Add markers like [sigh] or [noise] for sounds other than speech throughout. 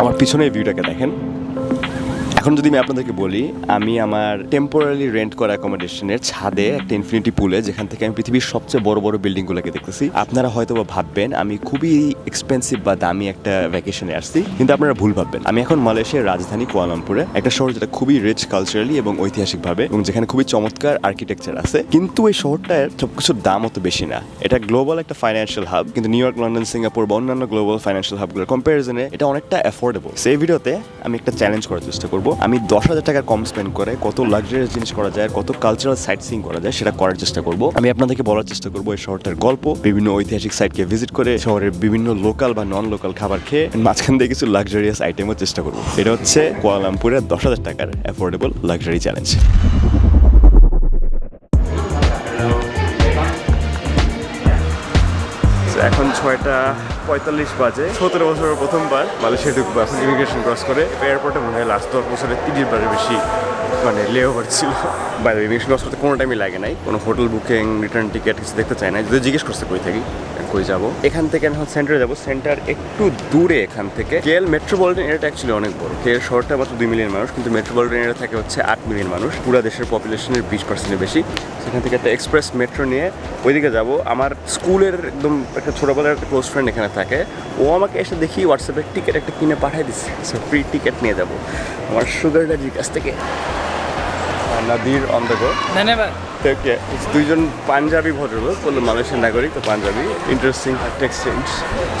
আমার পিছনে এই ভিউটাকে দেখেন। এখন যদি আমি আপনাদেরকে বলি, আমি আমার টেম্পোরারি রেন্ট করা অ্যাকোমোডেশনের ছাদে একটা ইনফিনিটি পুলে যেখান থেকে আমি পৃথিবীর সবচেয়ে বড় বড় বিল্ডিংগুলোকে দেখতেছি। আপনারা হয়তো বা ভাববেন, আমি খুবই এক্সপেন্সিভ বা দামি একটা ভ্যাকেশনে আসছি, কিন্তু আপনারা ভুল ভাববেন। আমি এখন মালয়েশিয়ার রাজধানী কুয়ালামপুরে একটা শহর যেটা খুবই রিচ কালচারালি এবং ঐতিহাসিকভাবে, এবং যেখানে খুবই চমৎকার আর্কিটেকচার আছে। কিন্তু এই শহরটার সবকিছুর দাম অত বেশি না। এটা গ্লোবাল একটা ফাইন্যান্সিয়াল হাব কিন্তু নিউ ইয়র্ক লন্ডন সিঙ্গাপুর বা অন্যান্য গ্লোবাল ফাইন্যান্সিয়াল হাবগুলোর কম্পারিজনে এটা অনেকটা অ্যাফোর্ডেবল সেই ভিডিওতে আমি একটা চ্যালেঞ্জ করার চেষ্টা করব। আমি দশ হাজার টাকার কম স্পেন্ড করে কত লাক্সারিয়াস জিনিস করা যায়, কত কালচারাল সাইট সিং করা যায়, সেটা করার চেষ্টা করব। আমি আপনাদেরকে বলার চেষ্টা করব এই শহরটার গল্প, বিভিন্ন ঐতিহাসিক সাইটকে ভিজিট করে শহরের বিভিন্ন লোকাল বা নন লোকাল খাবার খেয়ে মাঝখান দিয়ে কিছু লাক্সারিয়াস আইটেমও চেষ্টা করব। এটা হচ্ছে কোয়ালামপুরের দশ হাজার টাকার অ্যাফোর্ডেবল লাক্সারি চ্যালেঞ্জ এখন ছয়টা পঁয়তাল্লিশ বাজে। সতেরো বছরের প্রথমবার মালয়েশিয়া ঢুকবো। এখন ইমিগ্রেশন ক্রস করে। এয়ারপোর্টে মনে হয় লাস্ট দশ বছরের তিরিশ বারের বেশি মানে লে ওভার ছিল বাইরে ইমিগ্রেশন ক্রস করতে কোনো টাইমই লাগে নাই। কোনো হোটেল বুকিং রিটার্ন টিকিট কিছু দেখতে চাই না যদি জিজ্ঞেস করতে কই থাকি। কই যাব? এখান থেকে আমি সেন্টারে যাব। সেন্টার একটু দূরে এখান থেকে। কেএল মেট্রোপলিটন এরিয়াটা অ্যাকচুয়ালি অনেক বড়। কেএল শহরটা মাত্র দুই মিলিয়ন মানুষ, কিন্তু মেট্রোপলিটন এরিয়া থাকে হচ্ছে আট মিলিয়ন মানুষ। পুরো দেশের পপুলেশনের বিশ পার্সেন্টের বেশি। সেখান থেকে একটা এক্সপ্রেস মেট্রো নিয়ে ওইদিকে যাব। আমার স্কুলের একদম একটা ছোটোবেলার একটা ক্লোজ ফ্রেন্ড এখানে থাকে। ও আমাকে এসে দেখি হোয়াটসঅ্যাপে টিকিট একটা কিনে পাঠিয়ে দিচ্ছে ফ্রি টিকিট নিয়ে যাব। আমার সুগার ডাডির কাছ থেকে। নাদির অন দ্য গো ধন্যবাদ ওকে দুইজন পাঞ্জাবি ভদ্রলোক বলল মালয়েশিয়ান নাগরিক তো পাঞ্জাবি ইন্টারেস্টিং একটা এক্সচেঞ্জ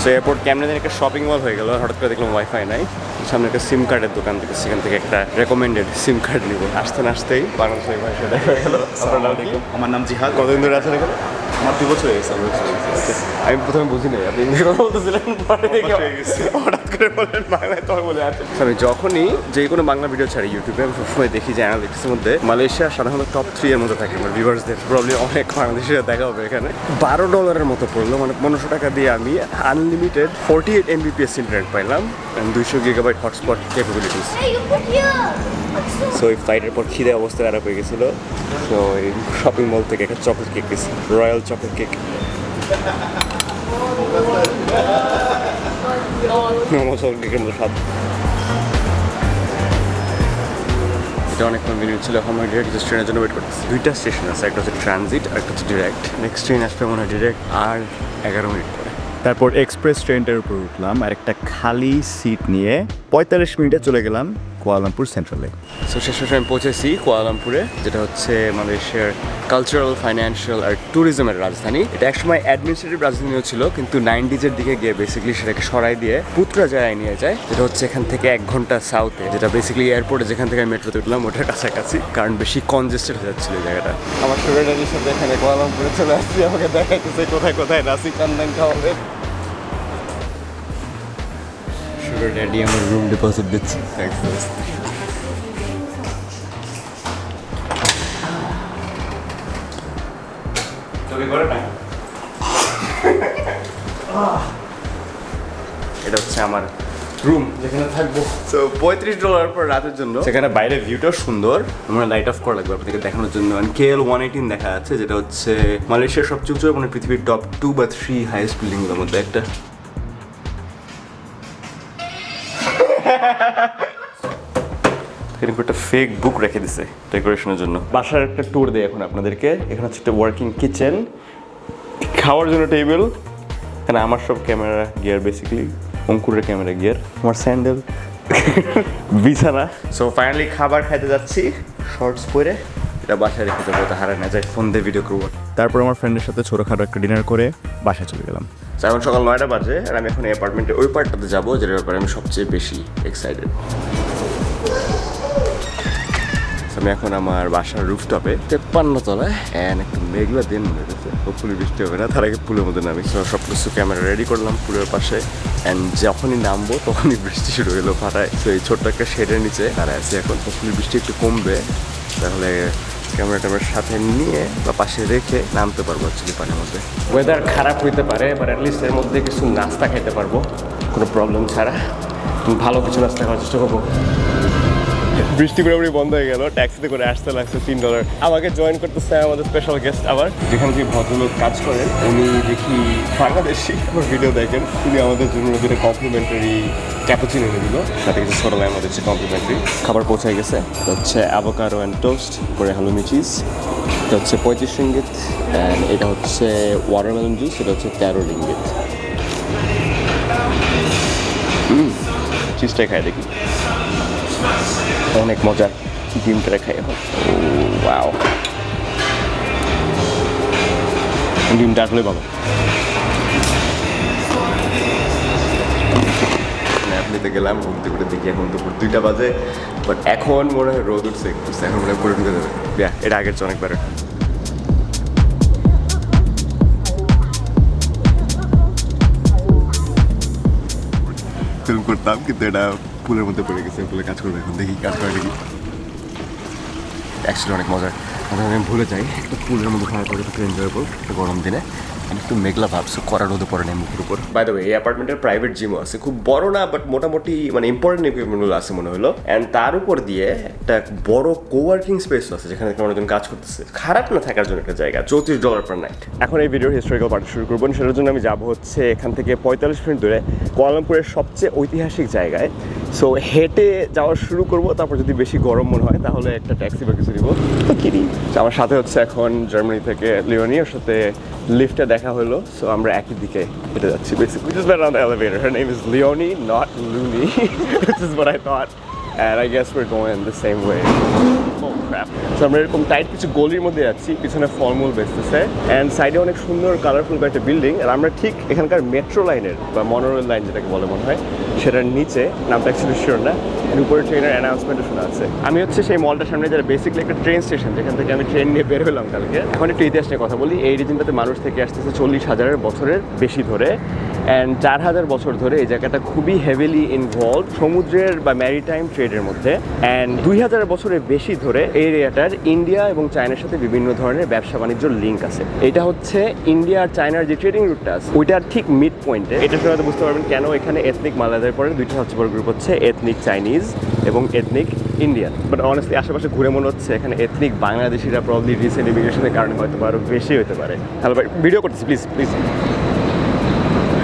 সো এয়ারপোর্ট কেমনে যেন একটা শপিং মল হয়ে গেল হঠাৎ করে দেখলাম ওয়াইফাই নাই। সামনে একটা সিম কার্ডের দোকান থেকে সেখান থেকে একটা রেকমেন্ডেড সিম কার্ড নিব। আসতে না আসতেই বাংলাদেশ ভাষা দেখা গেল আপনার নাম আমার নাম জিহাদ। কতদিন ধরে আছেন এখানে? আমার দুই বছর হয়ে গেছে আমি প্রথমে বুঝি নাই আপনি কথা বলতেছিলেন পরে দেখে হঠাৎ করে বলেন বাংলায় তখন বলে আছেন আমি যখনই যে কোনো বাংলা ভিডিও ছাড়ি ইউটিউবে আমি সবসময় দেখি যে অ্যানালিটিক্সের মধ্যে মালয়েশিয়া সাধারণত টপ থ্রি এর মধ্যে থাকে আমার ভিউয়ার্সদের প্রবলেম অনেক বাংলাদেশিরা দেখা হবে এখানে। বারো ডলারের মতো পড়ল মানে পনেরোশো টাকা দিয়ে আমি unlimited forty eight Mbps internet পাইলাম দুইশো গিগাবাইট হটস্পট ক্যাপাবিলিটিস. সো এই ফ্লাইটের পর খিদে অবস্থা খারাপ হয়ে গেছিল। সো এই শপিং মল থেকে একটা চকলেট কেক দিয়েছি royal chocolate cake normal chocolate কেকের মতো স্বাদ এটা অনেকক্ষণ মিনিট ছিল এখন আমি ডিরেক্ট ট্রেনের জন্য ওয়েট করতেছি। দুইটা স্টেশন আছে একটা হচ্ছে ট্রানজিট আর একটা হচ্ছে ডিরেক্ট নেক্সট ট্রেন আসবে মনে হয় ডিরেক্ট আর এগারো মিনিট পরে। তারপর এক্সপ্রেস ট্রেনটার উপর উঠলাম আর একটা খালি সিট নিয়ে পঁয়তাল্লিশ মিনিটে চলে গেলাম কুয়ালামপুর সেন্ট্রালে। সো শেষ শেষে আমি পৌঁছেছি কুয়ালালামপুরে যেটা হচ্ছে মালয়েশিয়ার কালচারাল ফাইন্যান্সিয়াল আর ট্যুরিজমের রাজধানী। এটা একসময় অ্যাডমিনিস্ট্রেটিভ রাজধানীও ছিল কিন্তু নাইনটিজের দিকে গিয়ে বেসিক্যালি সেটাকে সরাই দিয়ে পুত্রা জায়গায় নিয়ে যায়। যেটা হচ্ছে এখান থেকে এক ঘণ্টা সাউথে যেটা বেসিক্যালি এয়ারপোর্টে যেখান থেকে আমি মেট্রোতে উঠলাম ওটার কাছাকাছি কারণ বেশি কনজেস্টেড হয়ে যাচ্ছিল এই জায়গাটা। আমার ডাডির সাথে এখানে কুয়ালালামপুরে চলে আসছি আমাকে দেখাইতেছে কোথায় কোথায় নাসি কান্দান খাওয়াবে। সুগার ড্যাডি আমার রুম ডিপোজিট দিচ্ছে। থ্যাংকস [laughs] এটা হচ্ছে আমার রুম যেখানে থাকব। তো পঁয়ত্রিশ ডলার পর রাতের জন্য। সেখানে বাইরের ভিউটাও সুন্দর। আমরা লাইট অফ করা লাগবে আপনাদেরকে দেখানোর জন্য। কে এল ওয়ান এইটিন দেখা যাচ্ছে যেটা হচ্ছে মালয়েশিয়ার সবচেয়ে উঁচু মানে পৃথিবীর টপ টু বা থ্রি হাইয়েস্ট বিল্ডিংগুলোর মধ্যে একটা। এরকম একটা ফেক বুক রেখে দিছে ডেকোরেশনের জন্য। বাসার একটা ট্যুর দেয় এখন আপনাদেরকে। এখানে হচ্ছে একটা ওয়ার্কিং কিচেন খাওয়ার জন্য টেবিল এখানে আমার সব ক্যামেরা গিয়ার বেসিক্যালি অঙ্কুরের ক্যামেরা গিয়ার আমার স্যান্ডেল [laughs] বিছানা। সো ফাইনালি খাবার খাইতে যাচ্ছি শর্টস পরে। এটা বাসায় রেখে যাব এটা হারায় না যায় ফোন দিয়ে ভিডিও করব। তারপর আমার ফ্রেন্ডের সাথে ছোটোখাটো একটা ডিনার করে বাসায় চলে গেলাম। So, এখন সকাল নয়টা বাজে আর আমি এখন অ্যাপার্টমেন্টে ওই পার্টটাতে যাব যেটার ব্যাপারে আমি সবচেয়ে বেশি এক্সাইটেড আমি এখন আমার বাসার রুফটপে তেপ্পান্ন তলায়। অ্যান্ড একটু মেঘলা দিন মনে হচ্ছে হোপফুলি বৃষ্টি হবে না তার আগে পুলের মধ্যে নামি। সব কিছু ক্যামেরা রেডি করলাম পুলের পাশে। অ্যান্ড যখনই নামবো তখনই বৃষ্টি শুরু হলো ফাটায় তো এই ছোট্ট একটা শেডের নিচে দাঁড়ায় আছে এখন। হোপফুলি বৃষ্টি একটু কমবে তাহলে ক্যামেরা ট্যামেরা সাথে নিয়ে বা পাশে রেখে নামতে পারব অ্যাকচুয়ালি পানির মধ্যে। ওয়েদার খারাপ হইতে পারে বাট অ্যাটলিস্ট এর মধ্যে কিছু নাস্তা খেতে পারব। কোনো প্রবলেম ছাড়া। ভালো কিছু নাস্তা খাওয়ার চেষ্টা করব। বৃষ্টি পুরোপুরি বন্ধ হয়ে গেল ট্যাক্সিতে করে আসতে লাগছে তিন ডলার আমাকে জয়েন করতেছে আমাদের স্পেশাল গেস্ট আবার। যেখানে যে ভদ্রলোক কাজ করেন, উনি দেখি বাংলাদেশি, আমার ভিডিও দেখেন। উনি আমাদের জন্য যেটা কমপ্লিমেন্টারি ক্যাপুচিনো এনে দিল। সাথে কিছু ছোটো লাইন আমাদের কমপ্লিমেন্টারি খাবার পৌঁছায় গেছে। হচ্ছে অ্যাভোকাডো অ্যান্ড টোস্ট করে হালুমি চিজ এটা হচ্ছে পঁয়ত্রিশ রিঙ্গিত অ্যান্ড এটা হচ্ছে ওয়াটারমেলন জুস এটা হচ্ছে তেরো রিঙ্গিত চিজটাই খাই দেখি। অনেক মজার ডিমটা খাই এখন। ওয়াও ডিমটা আসলে ভালো। ন্যাপলিতে গেলাম ঘুরতে ঘুরতে দেখি এখন দুপুর দুইটা বাজে বাট এখন মনে হয় রোদ উঠছে একটু এখন মনে হয় পরে ঢুকে যাবে। এটা আগের চেয়ে অনেক বেড়ে ফিল্ম করতাম কিন্তু এটা পুলের মধ্যে পড়ে গেছে, পুলে কাজ করবে এখন, দেখি কাজ করে দেখি অ্যাকচুয়ালি অনেক মজার। আমি ভুলে যাই, একটা পুলের মধ্যে খাওয়া করে একটু এনজয় করব গরম দিনে। একটু মেঘলা ভাবছ কড়া রোদে পড়ে নেই মুখের উপর। বাই দ্য ওয়ে এই অ্যাপার্টমেন্টের প্রাইভেট জিমও আছে। খুব বড় না বাট মোটামুটি মানে ইম্পর্টেন্ট ইকুইপমেন্টগুলো আছে মনে হলো। অ্যান্ড তার উপর দিয়ে একটা বড় কোয়ার্কিং স্পেস আছে যেখানে অনেকজন কাজ করতেছে। খারাপ না থাকার জন্য একটা জায়গা চৌত্রিশ ডলার পার নাইট এখন এই ভিডিওর হিস্টোরিক্যাল পার্ট শুরু করব। সেটার জন্য আমি যাব হচ্ছে এখান থেকে পঁয়তাল্লিশ মিনিট দূরে কোয়ালামপুরের সবচেয়ে ঐতিহাসিক জায়গায়। সো হেঁটে যাওয়া শুরু করব তারপর যদি বেশি গরম মনে হয় তাহলে একটা ট্যাক্সি বা কিছু দিব। তো কিনি আমার সাথে হচ্ছে এখন জার্মানি থেকে লিওনি ওর সাথে লিফটে দেখা হলো সো আমরা একই দিকে হেঁটে যাচ্ছি basically just went on the elevator her name is Leonie not Looney this is what I thought and Guess we're going the same way. Oh crap. So আমরা এরকম টাইট কিছু গলির মধ্যে যাচ্ছি, পিছনে ফলমূল বেচতেছে। অ্যান্ড সাইডে অনেক সুন্দর কালারফুল একটা বিল্ডিং আর আমরা ঠিক এখানকার মেট্রো লাইনের বা মনোরেল লাইন যেটাকে বলে মনে হয়, সেটার নিচে, নামটা অ্যাকচুয়ালি শিওর না উপরে ট্রেনের অ্যানাউন্সমেন্টও শোনা আছে। আমি হচ্ছে সেই মলটার সামনে যারা বেসিকলি একটা ট্রেন স্টেশন যেখান থেকে আমি ট্রেন নিয়ে বের হলাম কালকে। এখন একটু ইতিহাস নিয়ে কথা বলি। এই রিজনটাতে মানুষ থেকে আসতেছে চল্লিশ হাজারের বছরের বেশি ধরে। অ্যান্ড চার হাজার বছর ধরে এই জায়গাটা খুবই হেভিলি ইনভলভ সমুদ্রের বা ম্যারিটাইম ট্রেডের মধ্যে। অ্যান্ড দুই হাজার বছরের বেশি ধরে এই এরিয়াটার ইন্ডিয়া এবং চায়নার সাথে বিভিন্ন ধরনের ব্যবসা বাণিজ্য লিঙ্ক আছে। এটা হচ্ছে ইন্ডিয়া আর চায়নার যে ট্রেডিং রুটটা আছে, ওইটার ঠিক মিড পয়েন্টে এটা শুনে বুঝতে পারবেন কেন এখানে এথনিক মালাদের পরে দুইটা সবচেয়ে বড় গ্রুপ হচ্ছে এথনিক চাইনিজ এবং এথনিক ইন্ডিয়ান বাট অনেস্টলি আশেপাশে ঘুরে মনে হচ্ছে এখানে এথনিক বাংলাদেশিরা প্রবলি রিসেন্ট ইমিগ্রেশনের কারণে হয়তো আরও বেশি হতে পারে। ভাই ভিডিও করতেছি প্লিজ প্লিজ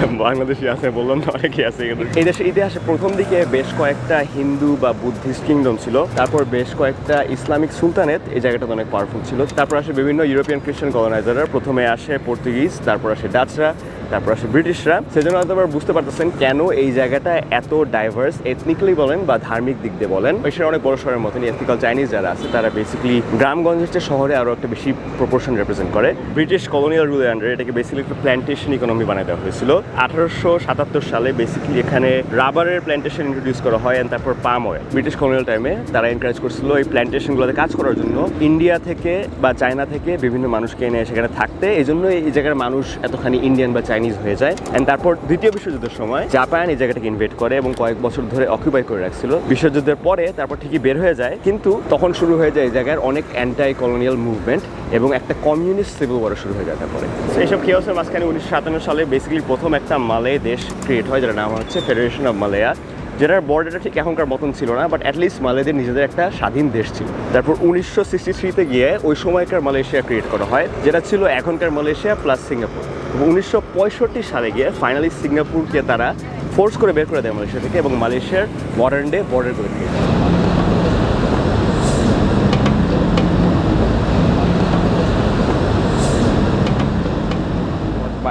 [laughs] বাংলাদেশি আছে বললাম না, অনেকেই আছে এই দেশের ইতিহাসে প্রথম দিকে বেশ কয়েকটা হিন্দু বা বুদ্ধিস্ট কিংডম ছিল, তারপর বেশ কয়েকটা ইসলামিক সুলতানেত, এই জায়গাটা অনেক পাওয়ারফুল ছিল। তারপর আসে বিভিন্ন ইউরোপিয়ান খ্রিস্টান কলোনাইজাররা প্রথমে আসে পর্তুগিজ তারপর আসে ডাচরা তারপর আসে ব্রিটিশরা। সেজন্য হয়তো আবার বুঝতে পারতেছেন কেন এই জায়গাটা এত ডাইভার্স এথনিক্যালি বলেন বা ধার্মিক দিক দিয়ে বলেন। এসে অনেক বড় শহরের মতন এথনিক্যাল চাইনিজ যারা আছে, তারা বেসিক্যালি গ্রামগঞ্জের চেয়ে শহরে আরও একটা বেশি প্রপোর্শন রিপ্রেজেন্ট করে। ব্রিটিশ কলোনিয়াল রুলের আন্ডারে এটাকে বেসিক্যালি একটা প্ল্যান্টেশন ইকোনমি বানাই দেওয়া হয়েছিল। আঠারোশো সাতাত্তর সালে বেসিক্যালি এখানে রাবারের প্ল্যান্টেশন ইন্ট্রোডিউস করা হয় and তারপর পাম অয়েল ব্রিটিশ কলোনিয়াল টাইমে তারা এনকারেজ করছিল এই প্ল্যান্টেশনগুলোতে কাজ করার জন্য। ইন্ডিয়া থেকে বা চায়না থেকে বিভিন্ন মানুষকে এনে সেখানে থাকতে। এই জন্য এই জায়গার মানুষ এতখানি ইন্ডিয়ান বা চাইনিজ হয়ে যায়। অ্যান্ড তারপর দ্বিতীয় বিশ্বযুদ্ধের সময় জাপান এই জায়গাটাকে ইনভেট করে এবং কয়েক বছর ধরে অকুপাই করে রাখছিল। বিশ্বযুদ্ধের পরে তারপর ঠিকই বের হয়ে যায়। কিন্তু তখন শুরু হয়ে যায় এই জায়গার অনেক অ্যান্টাই কলোনিয়াল মুভমেন্ট এবং একটা কমিউনিস্ট সিভিল ওয়ার শুরু হয়ে যায় তারপরে। এইসব খেয়াসের মাঝখানে উনিশশো সাতান্ন সালে বেসিক্যালি প্রথম একটা মালে দেশ ক্রিয়েট হয় যার নাম হচ্ছে ফেডারেশন অফ মালয়া যেটার বর্ডারটা ঠিক এখনকার মতন ছিল না বাট অ্যাটলিস্ট মালয়েদের নিজেদের একটা স্বাধীন দেশ ছিল। তারপর উনিশশো সিক্সটি থ্রিতে গিয়ে ওই সময়কার মালয়েশিয়া ক্রিয়েট করা হয়, যেটা ছিল এখনকার মালয়েশিয়া প্লাস সিঙ্গাপুর। এবং উনিশশো পঁয়ষট্টি সালে গিয়ে ফাইনালি সিঙ্গাপুরকে তারা ফোর্স করে বের করে দেয় মালয়েশিয়া থেকে এবং মালয়েশিয়ার মডার্ন ডে বর্ডার করে দিয়ে।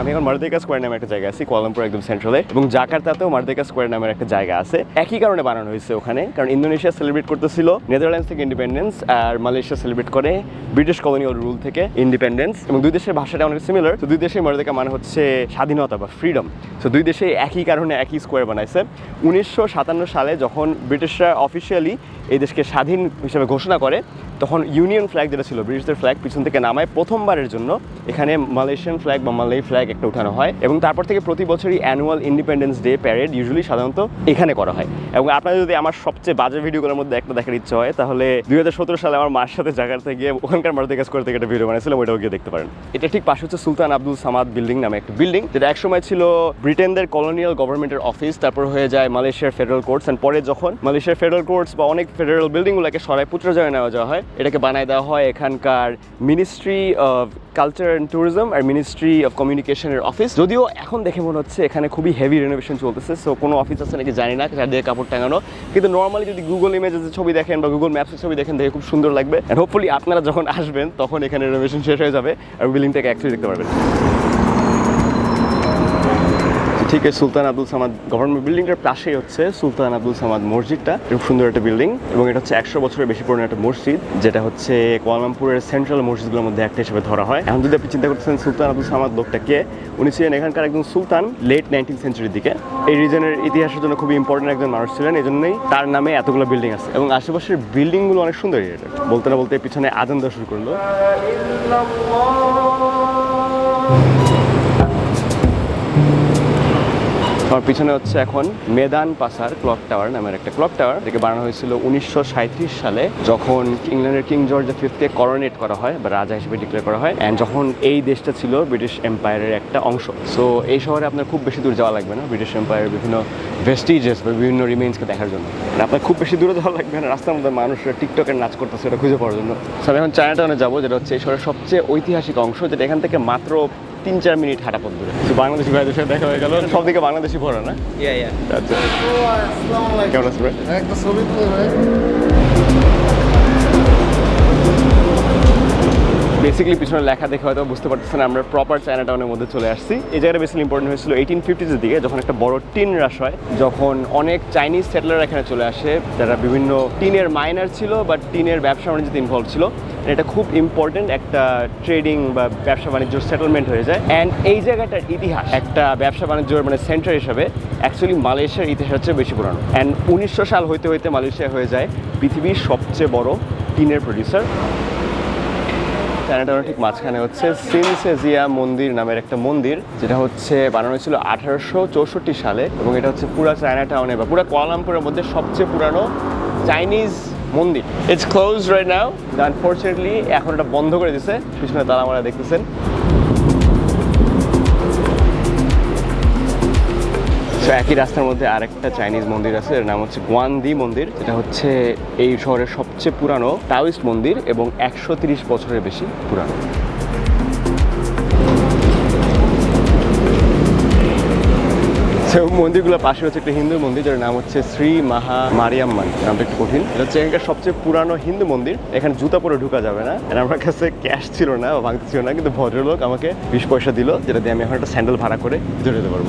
আমি এখন মার্দেকা স্কোয়ার নামে একটা জায়গা আছি কোয়ালামপুর একদম সেন্ট্রালে এবং জাকার্তাতেও মার্দেকা স্কোয়ার নামের একটা জায়গা আছে। একই কারণে বানানো হয়েছে ওখানে, কারণ ইন্দোনেশিয়া সেলিব্রেট করতেছিল, নেদারল্যান্ডস থেকে ইন্ডিপেন্ডেন্স আর মালয়েশিয়া সেলিব্রেট করে ব্রিটিশ কলোনিয়াল রুল থেকে ইন্ডিপেন্ডেন্স এবং দুই দেশের ভাষাটা অনেক সিমিলার তো দুই দেশের মার্দেকা মানে হচ্ছে স্বাধীনতা বা ফ্রিডম তো দুই দেশে একই কারণে একই স্কোয়ার বানাইছে। উনিশশো সাতান্ন সালে যখন ব্রিটিশরা অফিসিয়ালি এই দেশকে স্বাধীন হিসেবে ঘোষণা করে, তখন ইউনিয়ন ফ্ল্যাগ যেটা ছিল, ব্রিটিশদের ফ্ল্যাগ পিছন থেকে নামায় প্রথমবারের জন্য এখানে মালয়েশিয়ান ফ্ল্যাগ বা মালয় ফ্ল্যাগ ফ্ল্যাগ একটা উঠানো হয় এবং তারপর থেকে প্রতি বছরই annual independence day parade usually সাধারণত এখানে করা হয়। এবং আপনাদের যদি আমার সবচেয়ে বাজে ভিডিওগুলোর মধ্যে একটা দেখার ইচ্ছে হয়, তাহলে দুই হাজার সতেরো সালে আমার মার সাথে জায়গাতে গিয়ে ওখানকার মারুতি কাজ করে থেকে একটা ভিডিও বানিয়েছিলাম ওইটাও গিয়ে দেখতে পারেন। এটা ঠিক পাশে হচ্ছে সুলতান আব্দুল সামাদ বিল্ডিং নামে একটা বিল্ডিং যেটা একসময় ছিল ব্রিটেনদের কলোনিয়াল গভর্নমেন্টের অফিস তারপর হয়ে যায় মালয়েশিয়ার ফেডারেল কোর্টস অ্যান্ড পরে যখন মালয়েশিয়ার ফেডারেল কোর্টস বা অনেক ফেডারেল বিল্ডিংগুলোকে সরাই পুত্র পুত্রজয়ে নেওয়া যাওয়া হয়, এটাকে বানায় দেওয়া হয় এখানকার ministry of culture and tourism R ministry of কমিউনিকেশনের অফিস যদিও এখন দেখে মনে হচ্ছে এখানে খুবই হেভি রেনোভেশন চলতেছে সো কোনো অফিস আছে নাকি জানি না চারদিকে কাপড় টাঙানো। কিন্তু নর্মালি যদি গুগল ইমেজের ছবি দেখেন বা গুগল ম্যাপসের ছবি দেখেন, দেখে খুব সুন্দর লাগবে। হোপফুলি আপনারা যখন আসবেন, তখন এখানে রেনোভেশন শেষ হয়ে যাবে, আর বিল্ডিংটাকে অ্যাকচুয়ালি দেখতে পারবেন। ঠিক আছে সুলতান আব্দুল সামাদ গভর্নমেন্ট বিল্ডিংটার পাশেই হচ্ছে সুলতান আব্দুল সামাদ মসজিদটা। খুব সুন্দর একটা বিল্ডিং এবং এটা হচ্ছে একশো বছরের বেশি পুরনো একটা মসজিদ, যেটা হচ্ছে কোয়ালামপুরের সেন্ট্রাল মসজিদগুলোর মধ্যে একটা হিসেবে ধরা হয়। এখন যদি আপনি চিন্তা করতেছেন সুলতান আব্দুল সামাদ লোকটা কে, উনি ছিলেন এখানকার একজন সুলতান লেট নাইনটিন সেঞ্চুরির দিকে। এই রিজনের ইতিহাসের জন্য খুবই ইম্পর্টেন্ট একজন মানুষ ছিলেন এই জন্যই তার নামে এতগুলো বিল্ডিং আছে এবং আশেপাশের বিল্ডিংগুলো অনেক সুন্দর বলতে না বলতে পিছনে আদান দেওয়া শুরু করল। আমার পিছনে হচ্ছে এখন মেদান পাসার ক্লক টাওয়ার নামের একটা ক্লক টাওয়ার। যেটাকে বানানো হয়েছিল উনিশশো সালে যখন ইংল্যান্ডের কিং জর্জ ফিফথকে করোনেট করা হয় বা রাজা হিসেবে ডিক্লেয়ার করা হয়। অ্যান্ড যখন এই দেশটা ছিল ব্রিটিশ এম্পায়ারের একটা অংশ। সো এই শহরে আপনার খুব বেশি দূর যাওয়া লাগবে না ব্রিটিশ এম্পায়ারের বিভিন্ন ভেস্টিজেস বা বিভিন্ন রিমেন্সকে দেখার জন্য। আপনার খুব বেশি দূরে যাওয়া লাগবে না। রাস্তার মধ্যে মানুষরা টিকটকের নাচ করতেছে এটা খুঁজে পাওয়ার জন্য। আমি এখন চায়নাটাউনে যাব, যেটা হচ্ছে এই শহরের সবচেয়ে ঐতিহাসিক অংশ, যেটা এখান থেকে মাত্র তিন চার মিনিট হাঁটা পথ দূরে তো বাংলাদেশি ভাইদের সাথে দেখা হয়ে গেল? সব দিকে বাংলাদেশি ভরা না. আচ্ছা। কেমন আছেন বেসিক্যালি পিছনে লেখা দেখে হয়তো বুঝতে পারতেছেন, আমরা প্রপার চায়না টাউনের মধ্যে চলে আসছি। এই জায়গাটা বেসিক্যালি ইম্পর্টেন্ট হয়েছিল এইটিন ফিফটিজের দিকে, যখন একটা বড় টিন রাশ হয়, যখন অনেক চাইনিজ সেটেলার এখানে চলে আসে, যারা বিভিন্ন টিনের মাইনার ছিল বা টিনের ব্যবসা বাণিজ্যতে ইনভলভ ছিল। এটা খুব ইম্পর্টেন্ট একটা ট্রেডিং বা ব্যবসা বাণিজ্য সেটেলমেন্ট হয়ে যায়। অ্যান্ড এই জায়গাটার ইতিহাস একটা ব্যবসা বাণিজ্যের মানে সেন্টার হিসাবে অ্যাকচুয়ালি মালয়েশিয়ার ইতিহাস হচ্ছে বেশি পুরানো। অ্যান্ড উনিশশো সাল হইতে হইতে মালয়েশিয়া হয়ে যায় পৃথিবীর সবচেয়ে বড় টিনের প্রডিউসার চায়নাটাউনের ঠিক মাঝখানে হচ্ছে সিনসেজিয়া মন্দির নামের একটা মন্দির, যেটা হচ্ছে বানানো হয়েছিল আঠারোশো চৌষট্টি সালে এবং এটা হচ্ছে পুরা চায়না টাউনে বা পুরা কোয়ালামপুরের মধ্যে সবচেয়ে পুরানো চাইনিজ মন্দির। It's close right now unfortunately এখন এটা বন্ধ করে দিছে। পিছনে তারা আমরা দেখতেছেন। তো একই রাস্তার মধ্যে আরেকটা চাইনিজ মন্দির আছে, এর নাম হচ্ছে গুয়ানদি মন্দির। যেটা হচ্ছে এই শহরের সবচেয়ে পুরানো টাওয়িস্ট মন্দির এবং একশো বছরের বেশি পুরানো। তো মন্দিরগুলোর পাশে হচ্ছে একটা হিন্দু মন্দির, যার নাম হচ্ছে শ্রী মাহা মারিয়াম্মান নামটা একটু কঠিন। এটা হচ্ছে এখানকার সবচেয়ে পুরানো হিন্দু মন্দির। এখানে জুতা পরে ঢুকা যাবে না। আমার কাছে ক্যাশ ছিল না বা ভাঙতে ছিল না, কিন্তু ভদ্রলোক আমাকে বিশ পয়সা দিল, যেটা দিয়ে আমি এখন একটা স্যান্ডেল ভাড়া করে ভিতরে যেতে পারব।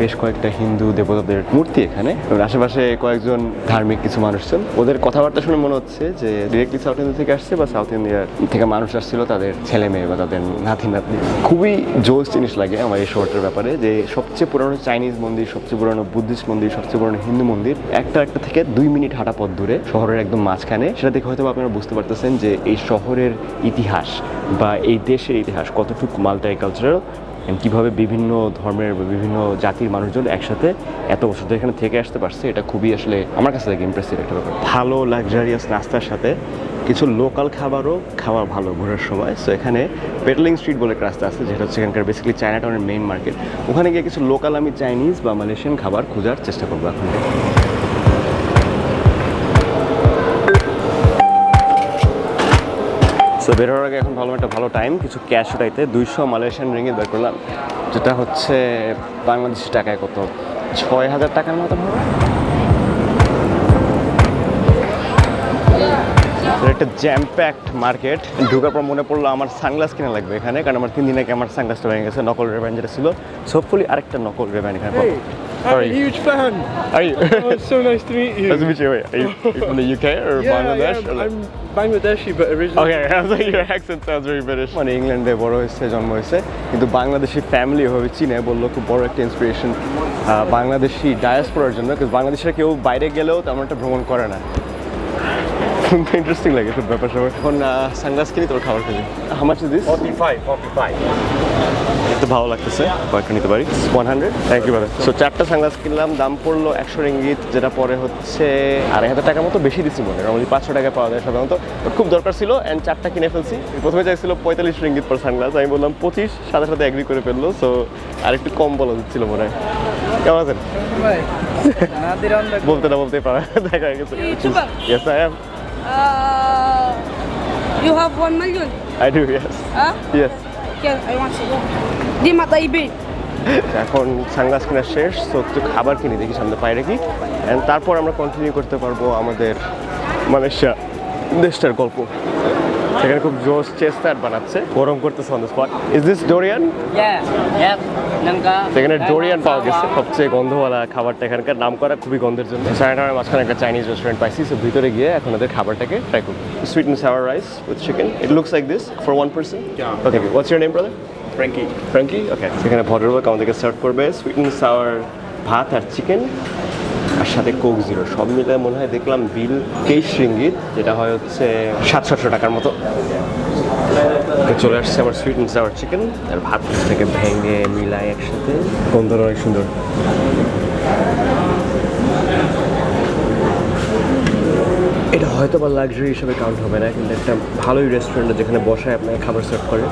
বেশ কয়েকটা হিন্দু দেবতাদের মূর্তি এখানে। এবং আশেপাশে কয়েকজন ধার্মিক কিছু মানুষ ছিল ওদের কথাবার্তা শুনে মনে হচ্ছে যে ডিরেক্টলি সাউথ ইন্ডিয়া থেকে আসছে বা সাউথ ইন্ডিয়ার থেকে মানুষ আসছিল তাদের ছেলে মেয়ে বা তাদের নাতি নাতনি। খুবই জোস জিনিস লাগে আমার এই শহরটার ব্যাপারে যে সবচেয়ে পুরনো চাইনিজ মন্দির, সবচেয়ে পুরনো বুদ্ধিস্ট মন্দির, সবচেয়ে পুরনো হিন্দু মন্দির একটা একটা থেকে দুই মিনিট হাঁটা পথ দূরে, শহরের একদম মাঝখানে। সেটা দেখে হয়তো আপনারা বুঝতে পারতেছেন যে এই শহরের ইতিহাস বা এই দেশের ইতিহাস কতটুকু মাল্টাই কালচারাল কীভাবে বিভিন্ন ধর্মের বিভিন্ন জাতির মানুষজন একসাথে এত বছর ধরে এখানে থেকে আসতে পারছে, এটা খুবই আসলে আমার কাছে থেকে ইমপ্রেসিভ একটা ব্যাপার। ভালো লাক্সারিয়াস নাস্তার সাথে কিছু লোকাল খাবারও খাওয়া ভালো ঘোরার সময়। সো এখানে পেটলিং স্ট্রিট বলে একটা রাস্তা আছে, যেটা হচ্ছে এখানকার বেসিক্যালি চায়না টাউনের মেইন মার্কেট ওখানে গিয়ে কিছু লোকাল আমি চাইনিজ বা মালয়েশিয়ান খাবার খোঁজার চেষ্টা করব এখন। সো বের হওয়ার আগে এখন ভালো একটা ভালো টাইম কিছু ক্যাশ উঠাইতে দুইশো মালয়েশিয়ান রিঙ্গিত বের করলাম যেটা হচ্ছে বাংলাদেশি টাকায় কত ছয় হাজার টাকার মতো হবে একটা জ্যাম প্যাকড মার্কেট ঢোকার পর মনে পড়ল আমার সানগ্লাস কিনা লাগবে এখানে কারণ আমার তিন দিন আগে আমার সানগ্লাসটা ভেঙে গেছে নকল রেব্যান যেটা ছিল হোপফুলি আরেকটা নকল রেব্যান এখানে পাবো I'm a huge fan. Are you? Oh, it's so nice to meet you. [laughs] Nice to meet you. Are you from the UK or yeah, Bangladesh? yeah, or like- I'm Bangladeshi, but originally. Okay, [laughs] I was like, your accent sounds very British. মানে ইংল্যান্ডে বড় হয়েছে জন্ম হয়েছে কিন্তু Bangladeshi family এভাবে চিনে বলল খুব বড় একটা ইন্সপিরেশন বাংলাদেশি ডায়াসপোরার জন্য কিন্তু বাংলাদেশের কেউ বাইরে গেলেও তেমন একটা ভ্রমণ করে না [laughs] শুনতে ইন্টারেস্টিং লাগে খুব ব্যাপার স্যাপার এখন সানগ্লাস কিনি তোর খাবার খাবি। How much this forty five forty five একটু ভালো লাগতেছে কয়েকটা নিতে পারি। One hundred thank you brother so চারটা সানগ্লাস কিনলাম দাম পড়ল একশো রিঙ্গিত যেটা পরে হচ্ছে আড়াই হাজার টাকার মতো বেশি দিচ্ছি মনে হয়। পাঁচশো টাকা পাওয়া যায় সাধারণত। খুব দরকার ছিল অ্যান্ড চারটা কিনে ফেলছি। প্রথমে চাইছিল পঁয়তাল্লিশ রিঙ্গিত পর সানগ্লাস আমি বললাম পঁচিশ সাথে সাথে এগ্রি করে ফেলল। সো আর একটু কম বলা দিচ্ছিল মনে হয়। কেমন আছেন? বলতে না বলতে পারা দেখা হয়ে গেছে। Yes I am Uh, you have one million. I do yes Huh? Yes Okay, I want to go. Di Mataibi. এখন সানগ্লাস কেনা শেষ তো একটু খাবার কিনে দেখি সামনে পাই রাখি অ্যান্ড তারপর আমরা কন্টিনিউ করতে পারব আমাদের মালয়েশিয়া দেশটার গল্প। সেখানে খুব জোস চেস্টার বানাচ্ছে। গরম করতেছে on the spot is this durian সেখানে ডোরিয়ান পাওয়া গেছে। সবচেয়ে গন্ধওয়ালা খাবারটা এখানকার। নাম করা খুবই গন্ধের জন্য। চায়নার মাঝখানে একটা চাইনিজ রেস্টুরেন্ট পাইছি। সো ভিতরে গিয়ে এখন ওদের খাবারটাকে ট্রাই করব। Sweet and sour rice with chicken it looks like this for one person okay what's your name brother Frankie Frankie okay সেখানে ভদ্রলোক আমাদেরকে সার্ভ করবে। সুইট অ্যান্ড সাওয়ার ভাত আর চিকেন আর সাথে কোক জিরো সব মিলে মনে হয় দেখলাম বিল তেইশ রিঙ্গিত যেটা হয় হচ্ছে সাত সাতশো টাকার মতো। চলে আসছে আমার সুইট অ্যান্ড সাওয়ার চিকেন আর ভাত থেকে ভেঙে মিলাই একসাথে। গন্ধটা অনেক সুন্দর। এটা হয়তো বা লাক্সারি হিসেবে কাউন্ট হবে না কিন্তু একটা ভালোই রেস্টুরেন্ট যেখানে বসায় আপনাকে খাবার সার্ভ করে।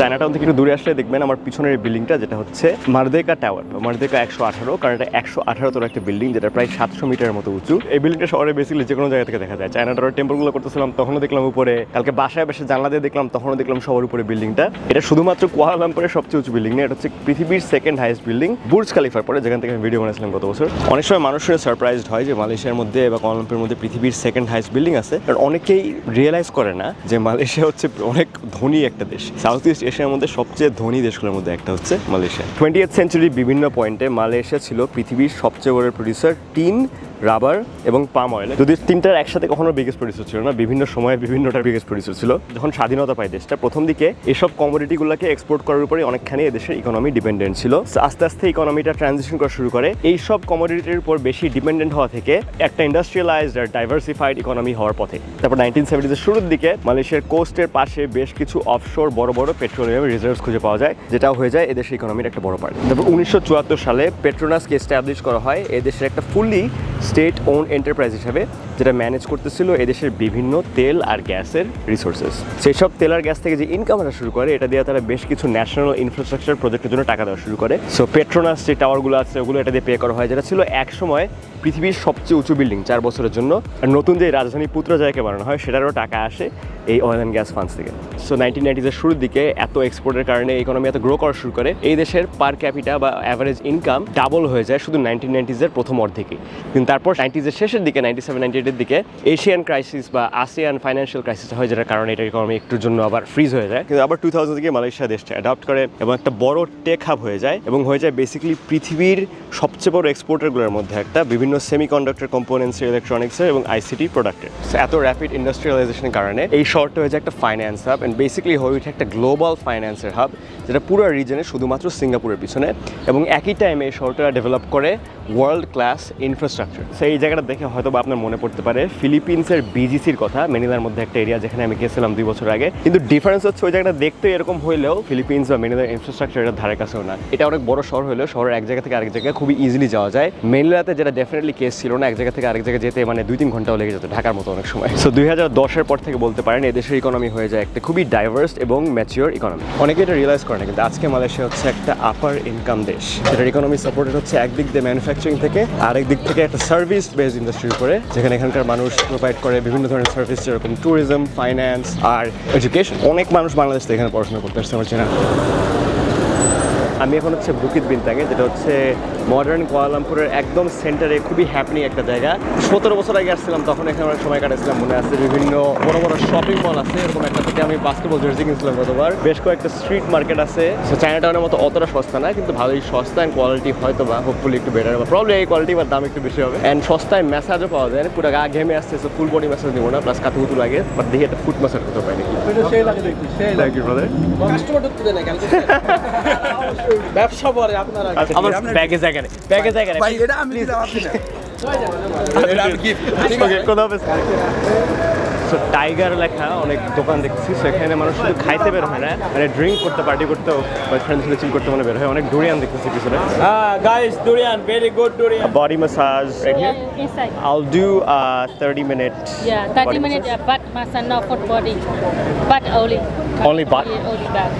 চায়নাটাউন থেকে একটু দূরে আসলে দেখবেন আমার পিছনের বিল্ডিংটা, যেটা হচ্ছে মারদেকা টাওয়ার। মারদেকা একশো আঠারো, কারণ এটা একশো আঠারো তোর একটা বিল্ডিং, যেটা প্রায় সাতশো মিটারের মতো উঁচু। এই বিল্ডিংটা শহরে বেসিক্যালি যে কোনো জায়গা থেকে দেখা যায়। চায়না টাওয়ার টেম্পলগুলো করতেছিলাম, তখনও দেখলাম উপরে। কালকে বাসায় বসে জানলা দিয়ে দেখলাম, তখনও দেখলাম সবার উপরে বিল্ডিংটা। এটা শুধুমাত্র কুয়ালালামপুরের সবচেয়ে উঁচু বিল্ডিং না, এটা হচ্ছে পৃথিবীর সেকেন্ড হাইস্ট বিল্ডিং বুর্জ খালিফার পরে, যেখান থেকে আমি ভিডিও বানিয়েছিলাম গত বছর। অনেক সময় মানুষের সারপ্রাইজড হয় যে মালয়েশিয়ার মধ্যে বা কুয়ালালামপুরের মধ্যে পৃথিবীর সেকেন্ড হাইস্ট বিল্ডিং আছে। কারণ অনেকেই রিয়েলাইজ করে না যে মালয়েশিয়া হচ্ছে অনেক ধনী একটা দেশ। সাউথ ইস্ট এশিয়ার মধ্যে সবচেয়ে ধনী দেশগুলোর মধ্যে একটা হচ্ছে মালয়েশিয়া। টোয়েন্টি এইথ সেঞ্চুরির বিভিন্ন পয়েন্টে মালয়েশিয়া ছিল পৃথিবীর সবচেয়ে বড় প্রডিউসার টিন রাবার এবং পাম অয়েল। যদি তিনটার একসাথে কখনো বিগেস্ট প্রডিউসার ছিল না, বিভিন্ন সময়ে বিভিন্নটার বিগেস্ট প্রডিউসার ছিল। যখন স্বাধীনতা পায় দেশটা, প্রথম দিকে এসব কমোডিটিগুলোকে এক্সপোর্ট করার উপরে অনেকখানি এদেশের ইকোনমি ডিপেন্ডেন্ট ছিল। আস্তে আস্তে ইকোনমিটা ট্রানজিশন করা শুরু করে। এই সব কমোডিটির উপর বেশি ডিপেন্ডেন্ট হওয়া থেকে একটা ইন্ডাস্ট্রিয়ালাইজড আর ডাইভার্সিফাইড ইকোনমি হওয়ার পথে। তারপর নাইনটিন সেভেন্টিজের শুরুর দিকে মালয়েশিয়ার কোস্টের পাশে বেশ কিছু অফশোর বড় বড় পেট্রোলিয়াম রিজার্ভস খুঁজে পাওয়া যায় যেটা হয়ে যায় এদেশের ইকোনমির একটা বড় পার্ট তারপর উনিশশো চুয়াত্তর সালে পেট্রোনাসকে এস্টাবলিশ করা হয়। এদেশের একটা ফুললি স্টেট ওন এন্টারপ্রাইজ হিসাবে যেটা ম্যানেজ করতেছিল এদেশের বিভিন্ন তেল আর গ্যাসের রিসোর্সেস সেই সব তেল আর গ্যাস থেকে যে ইনকাম আসা শুরু করে, এটা দিয়ে তারা বেশ কিছু ন্যাশনাল ইনফ্রাস্ট্রাকচার প্রজেক্টের জন্য টাকা দেওয়া শুরু করে। সো পেট্রোনাস যে টাওয়ারগুলো আছে, ওগুলো এটা দিয়ে পে করা হয়, যেটা ছিল এক সময় পৃথিবীর সবচেয়ে উঁচু বিল্ডিং চার বছরের জন্য। আর নতুন যে রাজধানী পুত্র পুত্রজায়কে বানানো হয়, সেটারও টাকা আসে এই অয়েল অ্যান্ড গ্যাস ফান্ডস থেকে। সো নাইনটিন নাইনটিজের শুরুর দিকে এত এক্সপোর্টের কারণে ইকোনমি এত গ্রো করা শুরু করে, এই দেশের পার ক্যাপিটা বা অ্যাভারেজ ইনকাম ডাবল হয়ে যায় শুধু নাইনটিন নাইনটিজের প্রথম অর্ধেকে। কিন্তু তারপর নাইনটিজের শেষের দিকে নাইনটি সেভেন নাইনটি এইটের দিকে এশিয়ান ক্রাইসিস বা আসিয়ান ফাইন্যান্সিয়াল ক্রাইসিস হয়, যেটার কারণে এটার ইকোনমি একটুর জন্য আবার ফ্রিজ হয়ে যায়। কিন্তু আবার টু থাউজেন্ড থেকে মালয়েশিয়া দেশটা অ্যাডাপ্ট করে এবং একটা বড় টেক হাব হয়ে যায় এবং হয়ে যায় বেসিক্যালি পৃথিবীর সবচেয়ে বড় এক্সপোর্টারগুলোর মধ্যে একটা, বিভিন্ন সেমি কন্ডাক্টর কম্পোনেন্টসের ইলেকট্রনিক্সের এবং আইসিটি প্রোডাক্টের এত র্যাপিড ইন্ডাস্ট্রিয়ালাইজেশনের কারণে এই শহরটা হয়ে যায় একটা ফাইন্যান্স হাব অ্যান্ড বেসিক্যালি হয়ে ওঠে একটা গ্লোবাল ফাইন্যান্সের হাব যেটা পুরো রিজনে শুধুমাত্র সিঙ্গাপুরের পিছনে এবং একই টাইমে এই শহরটা ডেভেলপ করে ওয়ার্ল্ড ক্লাস ইনফ্রাস্ট্রাকচার সেই এই জায়গাটা দেখে হয়তো বা আপনার মনে পড়তে পারে। ফিলিপিন্সের বিজিসির কথা মেনিলার মধ্যে একটা এরিয়া যেখানে আমি গেছিলাম দুই বছর আগে। কিন্তু ডিফারেন্স হচ্ছে ওই জায়গাটা দেখতে এরকম হইলেও ফিলিপিন্স বা মেনিলার ইনফ্রাস্ট্রাকচার এটার ধারে কাছেও না। এটা অনেক বড় শহর হলেও শহরের এক জায়গা থেকে আরেক জায়গায় খুবই ইজিলি যাওয়া যায়। মেনিলাতে যেটা ডেফিনেটলি কেস ছিল না, এক জায়গা থেকে আরেক জায়গায় যেতে মানে দুই তিন ঘন্টাও লেগে যেত ঢাকার মতো অনেক সময়। সো দুই হাজার দশের পর থেকে বলতে পারেন, এদেশের ইকোনমি হয়ে যায় একটা খুবই ডাইভার্স এবং ম্যাচিওর ইকোনমি অনেকে এটা রিয়েলাইজ করে না, কিন্তু আজকে মালয়েশিয়া হচ্ছে একটা আপার ইনকাম দেশ। সেটার ইকোনমি সাপোর্টেড হচ্ছে একদিক দিয়ে ম্যানুফ্যাকচারিং থেকে, আরেক দিক থেকে একটা সার্ভিস বেস ইন্ডাস্ট্রির উপরে, যেখানে এখানকার মানুষ প্রোভাইড করে বিভিন্ন ধরনের সার্ভিস যেরকম ট্যুরিজম ফাইন্যান্স আর এডুকেশন অনেক মানুষ বাংলাদেশ থেকে এখানে পড়াশোনা করতে আসছে আমার চেনা। আমি এখন হচ্ছে বুকিত বিনতাঙে যেটা হচ্ছে মডার্ন কুয়ালালামপুরের একদম সেন্টারে খুবই হ্যাপনি একটা জায়গা। সতেরো বছর আগে আসছিলাম তখন এখানে অনেক সময় কাটাচ্ছিলাম মনে আছে বিভিন্ন বড় বড় শপিং মল আছে এরকম একটা থেকে আমি বাস্কেটবল জার্সি কিনছিলাম গতবার। বেশ কয়েকটা স্ট্রিট মার্কেট আছে। সো চায়না টাউনের মতো অতটা সস্তা না কিন্তু ভালোই সস্তা অ্যান্ড কোয়ালিটি হয়তো বা হোপফুলি একটু বেটার বা প্রবলেম এই কোয়ালিটি বা দাম একটু বেশি হবে। অ্যান্ড সস্তায় ম্যাসাজও পাওয়া যায়। পুরো গা ঘেমে আসছে সো ফুল বডি ম্যাসাজ দিব না প্লাস কাতুকুতু লাগে বাট দেখি একটা ফুট ম্যাসাজ করতে পারি থ্যাংক ইউ ব্রাদার ব্যবসা পরে আপনারা আমার ব্যাগে নেই। ব্যাগে জায়গা ভাই এটা আমি দিতে পারছি না কোথাও সো টাইগার লেখা অনেক দোকান দেখছি সেখানে মানুষ শুধু খাইতে বের হয় না মানে ড্রিঙ্ক করতে পার্টি করতেও ফ্রেন্ডস সাথে চিল করতে মানে বের হয় অনেক ডুরিয়ান দেখতেছি পিছনে Ah, guys, durian, very good durian. Body massage right here Yeah, inside. I'll do uh 30 minute Yeah, 30 Body minutes uh, butt massage, not full body. Butt only. Only butt? Yeah, only butt.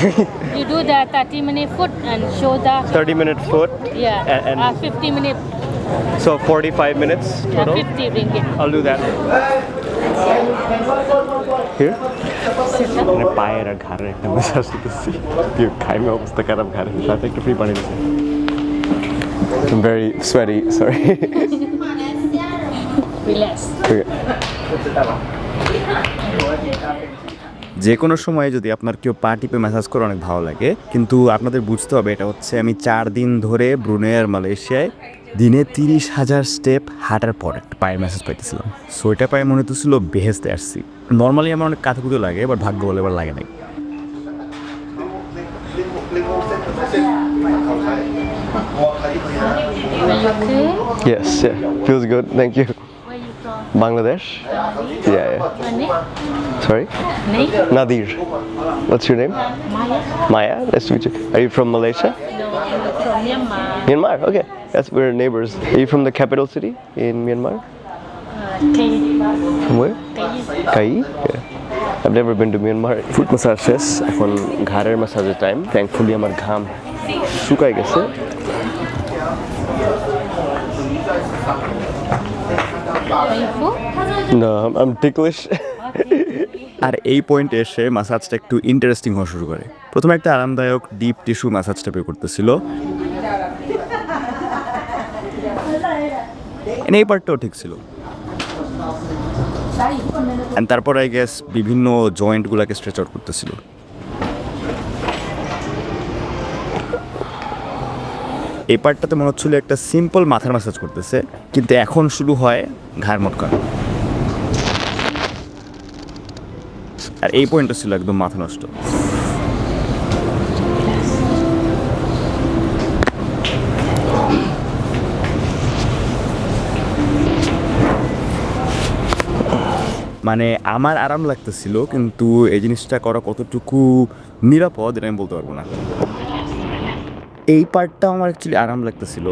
[laughs] you do the 30 minute foot and shoulder. 30 minute foot Yeah. And- and- uh, 50 minute, so 45 minutes uh, total 50 ringgit. I'll do that Here? মানে পায়ের আর ঘাড়ের একটা দিতেছি। Jaime অবস্থা খারাপ সাথে একটু free পানি দিচ্ছি I'm very sweaty, sorry. যে কোনো সময় যদি আপনার কেউ পা টিপে ম্যাসাজ করে অনেক ভালো লাগে কিন্তু আপনাদের বুঝতে হবে এটা হচ্ছে আমি চার দিন ধরে ব্রুনে আর মালয়েশিয়ায় দিনে তিরিশ হাজার স্টেপ হাঁটার পর একটা পায়ের মেসেজ পাইতেছিলাম সো এটা পায়ে মনে হতেছিল বেহেস্তে আসছি নর্মালি আমার অনেক কাঁথাকুতো লাগে এবার ভাগ্য বলে এবার লাগে নাই. Yes, yeah, feels good. Thank you. Where you from? Bangladesh? Yeah, yeah. Your name? Sorry? Name? Nadir. What's your name? Maya? Maya. Nice to meet you. Are you from Malaysia? No, I'm from Myanmar. Myanmar. Okay. Yes, we're neighbors. Are you from the capital city in Myanmar? Uh, Tay. From where? Tay. Kai? Yeah. I've never been to Myanmar. Foot massage শেষ এখন ঘাড়ের ম্যাসাজের time thankfully আমার ঘাম শুকাই গেছে [laughs] আর এই পয়েন্টে এসে ম্যাসাজটা একটু ইন্টারেস্টিং হওয়া শুরু করে। প্রথমে একটা আরামদায়ক ডিপ টিস্যু ম্যাসাজ টাইপের করতেছিল। এই পার্টটাও ঠিক ছিল। তারপর আই গেস বিভিন্ন জয়েন্টগুলোকে স্ট্রেচ আউট করতেছিল। এই পার্টটাতে মনে হচ্ছিল একটা সিম্পল মাথার ম্যাসাজ করতেছে, কিন্তু এখন শুরু হয় ঘাড় মটকানো। আর এই পয়েন্টটা ছিল একদম মাথা নষ্ট। মানে আমার আরাম লাগতেছিল, কিন্তু এই জিনিসটা করা কতটুকু নিরাপদ এটা আমি বলতে পারব না। এই পার্টটা আমার অ্যাকচুয়ালি আরাম লাগতেছিল।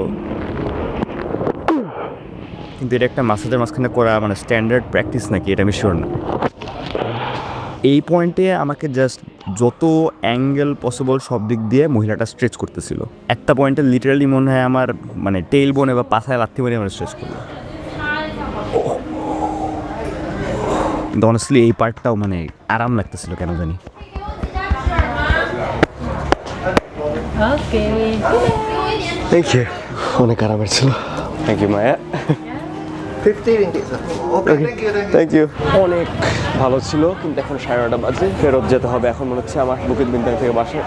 কিন্তু এটা একটা মাসাজের মাঝখানে করা মানে স্ট্যান্ডার্ড প্র্যাকটিস নাকি, এটা আমি শিওর না। এই পয়েন্টে আমাকে জাস্ট যত অ্যাঙ্গেল পসিবল সব দিক দিয়ে মহিলাটা স্ট্রেচ করতেছিল। একটা পয়েন্টে লিটারালি মনে হয় আমার মানে টেইল বোনে বা পাছায় লাথি মারি আমার স্ট্রেচ করল। কিন্তু অনেস্টলি এই পার্টটাও মানে আরাম লাগতেছিল, কেন জানি। Okay. থ্যাংক ইউ অনেক আরামের ছিল thank you Maya 50 ringgit, sir. Okay, thank you, thank you. Thank you অনেক ভালো ছিল কিন্তু এখন সাড়ে নটা বাজে। ফেরত যেতে হবে এখন মনে হচ্ছে আমার বুকিত বিন্দাং থেকে বাসে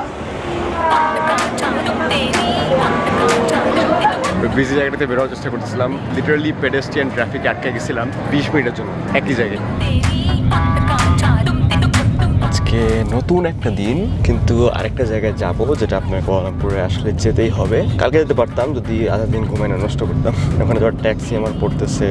বিজি জায়গাটাতে বেরোয়ার চেষ্টা করতেছিলাম। লিটারালি পেডেস্ট্রিয়ান ট্রাফিকে আটকে গেছিলাম বিশ মিনিটের জন্য একই জায়গায়। আজকে নতুন একটা দিন, কিন্তু আরেকটা জায়গায় যাব, যেটা আপনার কোয়ালামপুরে আসলে যেতেই হবে। কালকে যেতে পারতাম, যদি আধা দিন ঘুমাই না, নষ্ট করতাম। ওখানে যাওয়ার ট্যাক্সি আমার পড়তেছে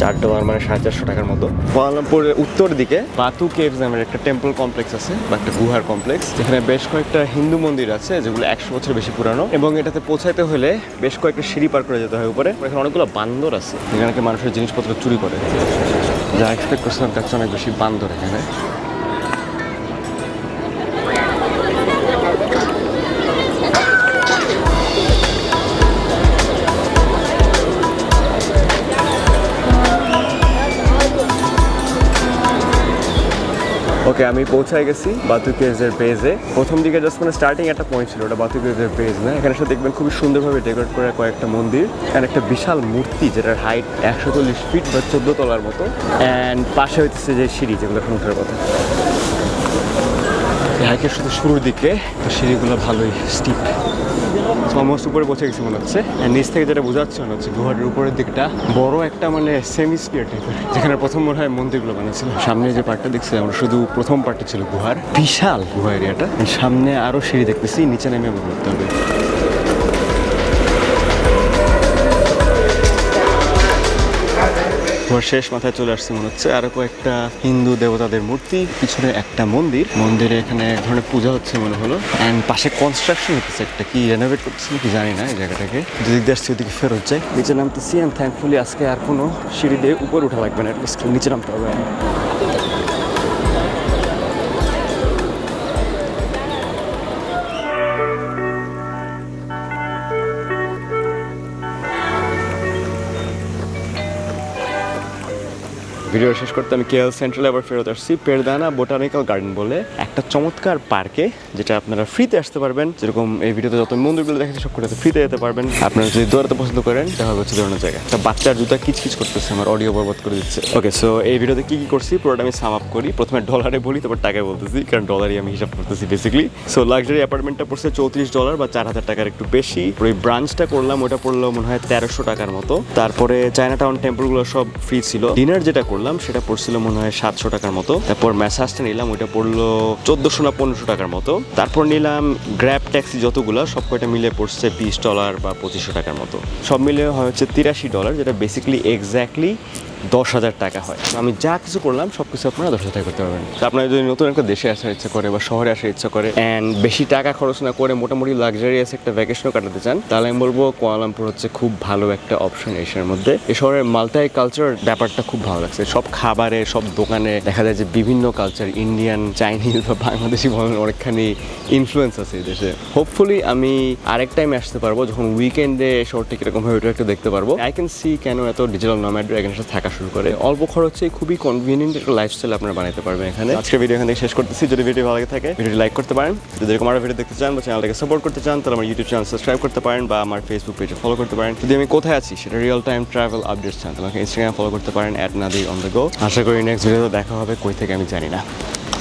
চার ডলার মানে সাড়ে চারশো টাকার মতো। কোয়ালামপুরের উত্তর দিকে বাতু কেভস নামের একটা টেম্পল কমপ্লেক্স আছে, বা একটা গুহার কমপ্লেক্স, যেখানে বেশ কয়েকটা হিন্দু মন্দির আছে, যেগুলো একশো বছর বেশি পুরানো। এবং এটাতে পৌঁছাইতে হলে বেশ কয়েকটা সিঁড়ি পার করে যেতে হয় উপরে। এখানে অনেকগুলো বান্দর আছে, যেখানে মানুষের জিনিসপত্র চুরি করে। যা এক্সপেক্ট করছিলাম তার চেয়ে অনেক বেশি বান্দর এখানে। ওকে, আমি পৌঁছায় গেছি বাতু কেজের পেজে প্রথম দিকে জাস্ট মানে স্টার্টিং একটা পয়েন্ট ছিল, ওটা বাতু কেজের পেজ না? এখানে সাথে দেখবেন খুবই সুন্দরভাবে ডেকোরেট করা কয়েকটা মন্দির। এখানে একটা বিশাল মূর্তি যেটার হাইট একশো চল্লিশ ফিট বা চোদ্দ তলার মতো। অ্যান্ড পাশে হচ্ছে যে সিঁড়ি যেগুলো এখন ওঠার কথা হাইকের শুধু শুরুর দিকে তো সিঁড়িগুলো ভালোই স্টিপ অলমোস্ট উপরে পৌঁছে গেছি মনে হচ্ছে। নিচ থেকে যেটা বোঝাচ্ছে মনে হচ্ছে গুহাটির উপরের দিকটা বড় একটা মানে সেমি স্পিয়ার টাইপের যেখানে প্রথম মনে হয় মন্দিরগুলো বানিয়েছিল। সামনে যে পার্টটা দেখছি, আমরা শুধু প্রথম পার্টটা ছিল গুহার, বিশাল গুহা এরিয়াটা সামনে আরও সিঁড়ি দেখতেছি, নিচে নেমে করতে হবে। সবার শেষ মাথায় চলে আসছে মনে হচ্ছে। আরও কয়েকটা হিন্দু দেবতাদের মূর্তি, পিছনে একটা মন্দির। মন্দিরে এখানে এক ধরনের পূজা হচ্ছে মনে হলো। অ্যান্ড পাশে কনস্ট্রাকশন হচ্ছে একটা, কি রেনোভেট করতেছে কি জানি না এই জায়গাটাকে। যেদিক দিয়ে আসছে ওদিকে ফেরত যায় নিচে নামতেছি অ্যান্ড থ্যাঙ্কফুলি আজকে আর কোনো সিঁড়ি দিয়ে উপরে উঠা লাগবে না নিচের নিচে নামতে হবে। ভিডিও শেষ করতে আমি কেএল সেন্ট্রালে আবার ফেরত আসছি। পেরদানা বোটানিক্যাল গার্ডেন বলে একটা চমৎকার পার্কে, যেটা আপনারা ফ্রিতে আসতে পারবেন। যেরকম এই ভিডিওতে যত মন্দিরগুলো দেখাচ্ছি, সব কটাতে ফ্রিতে যেতে পারবেন। আপনারা যদি দৌড়াতে পছন্দ করেন, তাহলে হচ্ছে দৌড়ানোর জায়গা একটা বাচ্চার জুতা কিচকিচ করতেছে, আমার অডিও বরবাদ করে দিচ্ছে। ওকে সো এই ভিডিওতে কি কি করছি, পুরোটা আমি সাম আপ করি। প্রথমে ডলারে বলি, তারপর টাকায় বলতেছি, কারণ ডলারই আমি হিসাব করতেছি বেসিক্যালি সো লাক্সারি অ্যাপার্টমেন্টটা পড়ছে চৌত্রিশ ডলার বা চার হাজার টাকার একটু বেশি। ওই ব্রাঞ্চটা করলাম, ওটা পড়ল মনে হয় তেরোশো টাকার মতো। তারপরে চায়না টাউন টেম্পলগুলো সব ফ্রি ছিল। ডিনার যেটা করলাম সেটা পড়ছিল মনে হয় সাতশো টাকার মতো। তারপর ম্যাসাজটা নিলাম, ওইটা পড়ল চোদ্দোশো না পনেরোশো টাকার মতো। তারপর নিলাম গ্র্যাব ট্যাক্সি যতগুলো, সব কয়টা মিলে পড়ছে বিশ ডলার বা পঁচিশশো টাকার মতো। সব মিলে হয় হচ্ছে তিরাশি ডলার যেটা বেসিক্যালি এক্স্যাক্টলি দশ হাজার টাকা হয়। আমি যা কিছু করলাম সব কিছু আপনারা দশ হাজার টাকা করতে পারবেন। আপনারা যদি নতুন একটা দেশে আসার ইচ্ছা করে বা শহরে আসার ইচ্ছা করে অ্যান্ড বেশি টাকা খরচ না করে মোটামুটি লাক্সারিয়াস একটা ভ্যাকেশনও কাটাতে চান তাহলে আমি বলব কোয়ালামপুর হচ্ছে খুব ভালো একটা অপশন এশিয়ার মধ্যে। এই শহরের মাল্টাই কালচার ব্যাপারটা খুব ভালো লাগছে। সব খাবারে সব দোকানে দেখা যায় যে বিভিন্ন কালচার ইন্ডিয়ান চাইনিজ বা বাংলাদেশি বলেন অনেকখানি ইনফ্লুয়েন্স আছে এই দেশে। হোপফুলি আমি আরেক টাইমে আসতে পারব যখন উইকেন্ডে শহরটা কীরকম হয় ওটা একটু দেখতে পারব। আই ক্যান সি কেন এত ডিজিটাল নম্যাডরা এখানে থাকা শুরু করে। অল্প খরচে খুবই কনভিনিয়েন্ট একটা লাইফস্টাইল আপনারা বানাতে পারবেন এখানে। আজকে ভিডিও এখান থেকে শেষ করতেছি। যদি ভিডিও ভালো লাগে থাকে ভিডিও লাইক করতে পারেন। যদি এরকম আরও ভিডিও দেখতে চান বা চ্যানেলটাকে সাপোর্ট করতে চান তাহলে আমার ইউটিউব চ্যানেল সাবস্ক্রাইব করতে পারেন বা আমার ফেসবুক পেজে ফলো করতে পারেন। যদি আমি কোথায় আছি সেটা রিয়েল টাইম ট্রাভেল আপডেটস চান তাহলে ইনস্টাগ্রামে ফলো করতে পারেন at Nadi on the go আশা করি নেক্সট ভিডিওতে দেখা হবে কই থেকে আমি জানি না।